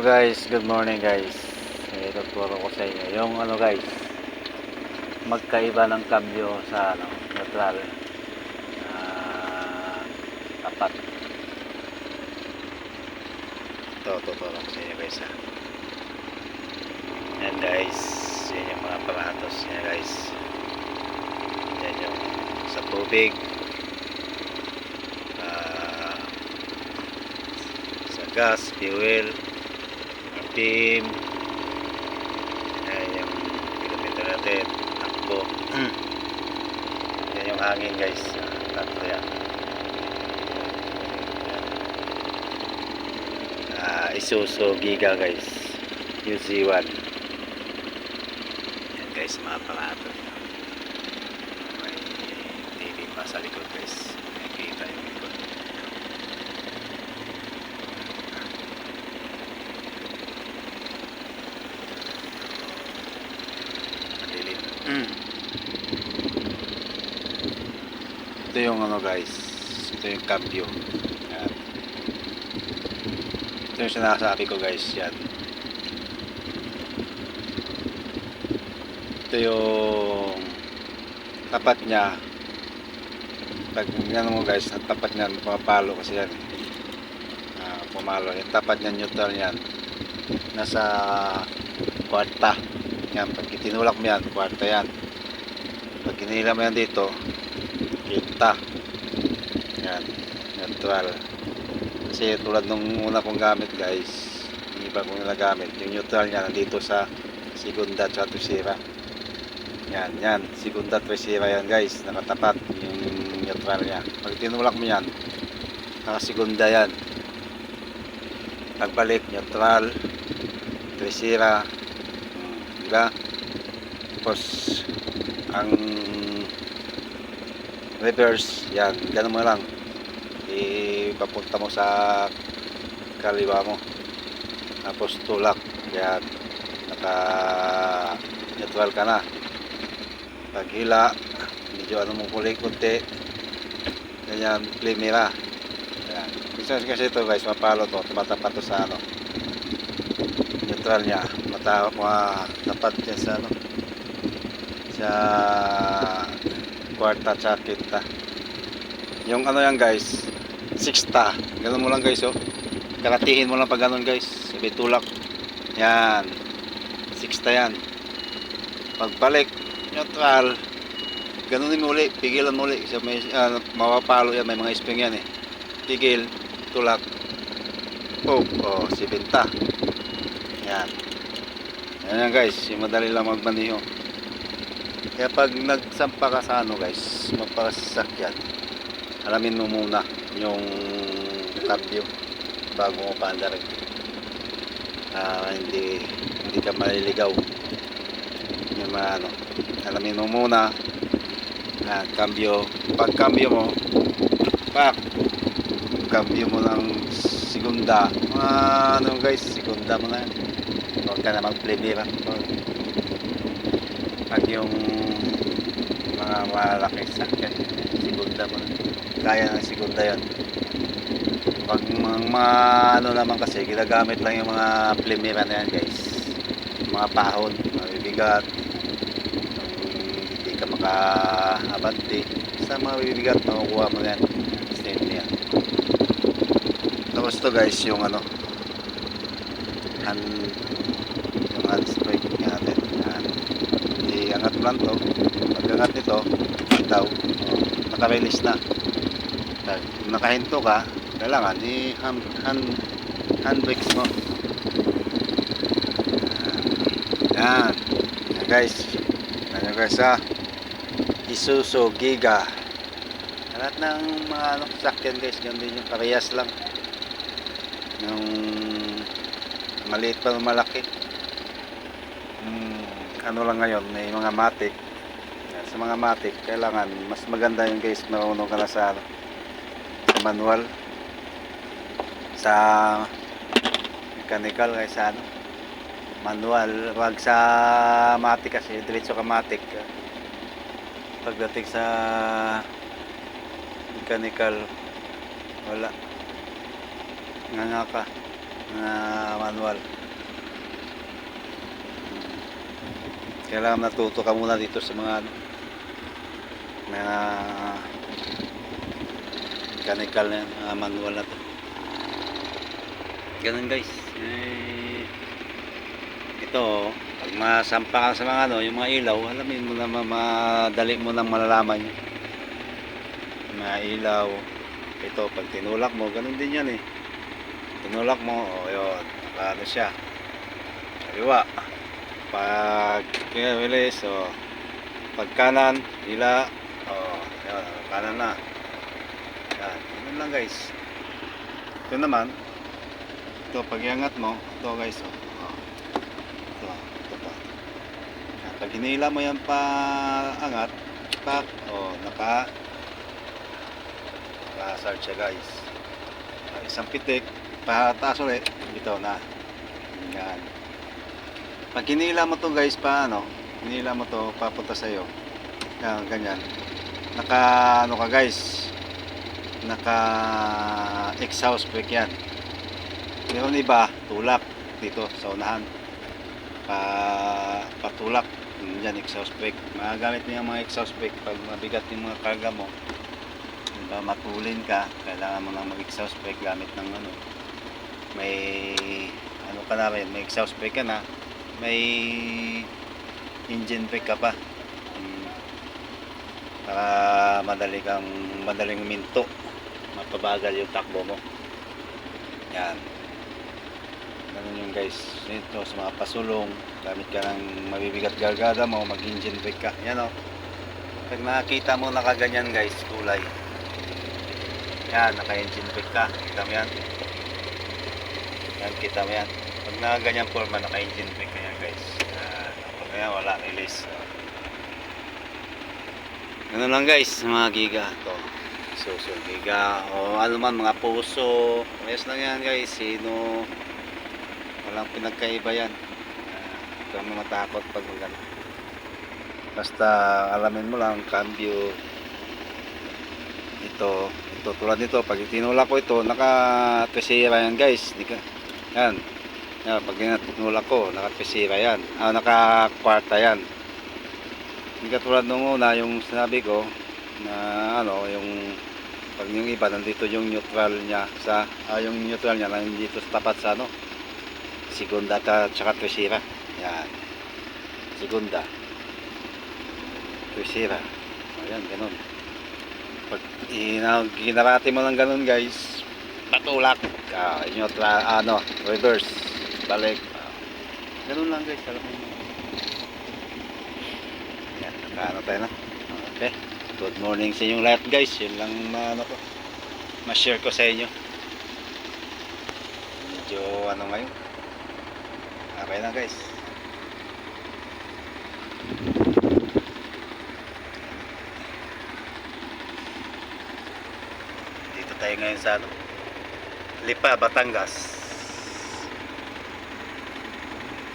Guys, good morning guys. May tuturo ko sa inyo. Yung ano guys, magkaiba ng cambio sa ano, neutral. Ah, tapat. Ito, tuturo ko sa inyo guys ha. Yan guys, yan yung mga aparatos niya guys. Yan yung sa tubig. Sa gas, fuel, RPM, ayan yung kilometer natin, takbo. yan yung hangin guys, tatlo yan. Yan. Ah, Isuzu Giga guys, UZ1. Yan guys, mga aparato. May TV pa sa likod guys, nakikita yung likod. Madilim. Ito yung ano guys. Ito yung cambio. Yan. Ito yung sinasabi ko guys. Yan. Ito yung tapat niya. Pag yan mo guys, ang tapat niyan, pumapalo kasi yan. Ah, pumalo. Yung tapat niyan, neutral yan. Nasa kwarta. Yan, pag tinulak mo yan, kwarta yan. Pag kinila mo yan dito, kita. Yan, neutral. Kasi tulad nung una kong gamit guys, iba kong nagagamit, yung neutral niya nandito sa segunda at. Yan, yan, segunda at tercera yan guys, nakatapat yung neutral niya. Pag tinulak mo yan, naka-segunda yan. Pagbalik, neutral, tercera, Hmm, di ba? Tapos ang reverse, yan, ganun mo lang. Ipapunta mo sa kaliwa mo. Tapos tulak, yan. Naka neutral ka na. Paghila, medyo ano mo kuling kunti. Ganyan, plimira. Yan. Kasi ito guys, mapalo to, tumatapat to sa ano neutral niya mata mga tapat yan sa ano sa kwarta tsaka quinta yung ano yan guys sixta. Ganun mo lang guys oh. Kalatihin mo lang pag ganun guys. Sabi tulak. Yan. Sixta yan. Pagbalik neutral. Ganunin mo uli. Pigilan mo uli. So may ah, mapapalo yan. May mga spring yan eh. Pigil tulak. Oh, oh si benta. Yan. Yan guys, yung madali lang magmaniho. Kaya pag nagsampa ka sa ano guys, magpasasakyan, alamin mo muna yung cambio bago mo paandar. Ah, hindi hindi ka maliligaw. Yung mga ano, alamin mo muna na cambio, pag cambio mo, pak, cambio mo ng segunda, mga ano guys, segunda mo na yan huwag ka na mag-plimira pag yung mga malaki sakyan segunda mo. Kaya ng segunda yan pag mga, ano naman kasi ginagamit lang yung mga plimira na yan guys. Mga pahon mabibigat hindi ka makaabante. Sa mga mabibigat makukuha mo yan. State yan. Tapos to guys yung ano hand yung natin yan iangat lang to. Pag angat nito daw oh, naka-release na pag nakahinto ka kailangan i hand, hand, handbrakes mo. Yan. Yan guys. Yan guys ha. Isuzu Giga. Lahat ng mga ano, sakyan guys ganun din yung parehas lang. Yung maliit pa malaki. Hmm, ano lang ngayon may mga matic Yan, sa mga matic kailangan mas maganda yung guys marunong ka na sa, ano, sa manual sa mechanical kaya sa ano manual. Wag sa matic kasi diretso ka matic pagdating sa mechanical wala. Nga nga ka na manual. Kailangan natuto ka muna dito sa mga ano, mga mechanical na mga manual na to. Ganun guys. Eh, ito, pag masampa ka sa mga ano, yung mga ilaw, alamin mo na ma- madali mo nang malalaman yun. Mga ilaw, ito, pag tinulak mo, ganun din yan eh. Tinulak mo, o yun, nakaano siya. Kaliwa. Pag kinawilis, o, pag kanan, hila, o, yun, kanan na. Yan, ganun lang guys. Ito naman, ito, pag iangat mo, ito guys, o, o, ito, ito pa. Yan, pag hinila mo yan pa angat, pak, o, naka, naka-start siya guys. Ah, Isang pitik, pataas ulit, ito na. Yan. Pag hinila mo to guys, pa ano, hinila mo to, papunta sa'yo. Yan, ganyan. Naka, ano ka guys, naka exhaust brake yan. Meron iba, tulak dito sa unahan. Pa, patulak. Yan, exhaust brake. Magagamit yung mga exhaust brake pag mabigat yung mga karga mo. Diba, matulin ka, kailangan mo nang mag-exhaust brake gamit ng ano. May, ano ka na rin, may exhaust brake ka na, may engine brake ka pa. Para madali kang, madaling minto. Mapabagal yung takbo mo. Yan. Ganun yung guys. Ito sa mga pasulong, gamit ka ng mabibigat gargada mo, mag-engine brake ka. Yan o. Pag nakakita mo nakaganyan guys, kulay. Yan, naka-engine brake ka. Kita mo yan? Yan, kita mo yan. Pag nakaganyan forma, naka-engine brake ka yan yan, wala, release. Ganun lang guys, mga giga. Ito. Suso, giga. O ano man, mga puso. Ayos lang yan guys. Sino, walang pinagkaiba yan. Huwag kang matakot pag magano. Basta alamin mo lang, cambio. Ito, ito tulad nito, pag tinulak ko ito, naka tesira yan guys. Yan. Yan, pag tinulak ko, naka tesira yan. Ah, naka kwarta yan. Hindi katulad nung una, yung sinabi ko, na ano, yung pag yung iba, nandito yung neutral niya sa, ah, yung neutral niya, nandito tapat sa ano, segunda at saka tercera. Yan. Segunda. Tercera. Ayan, ganun. Pag ina, ginarati mo ng ganun guys, patulak. Ah, neutral, ano, reverse. Balik. Ganun lang guys, alam mo. Yan, nakaano tayo na. Okay. Good morning sa inyong lahat guys. Yun lang ano ko. Ma-share ko sa inyo. Medyo ano ngayon. Okay na guys. Dito tayo ngayon sa ano. Lipa, Batangas.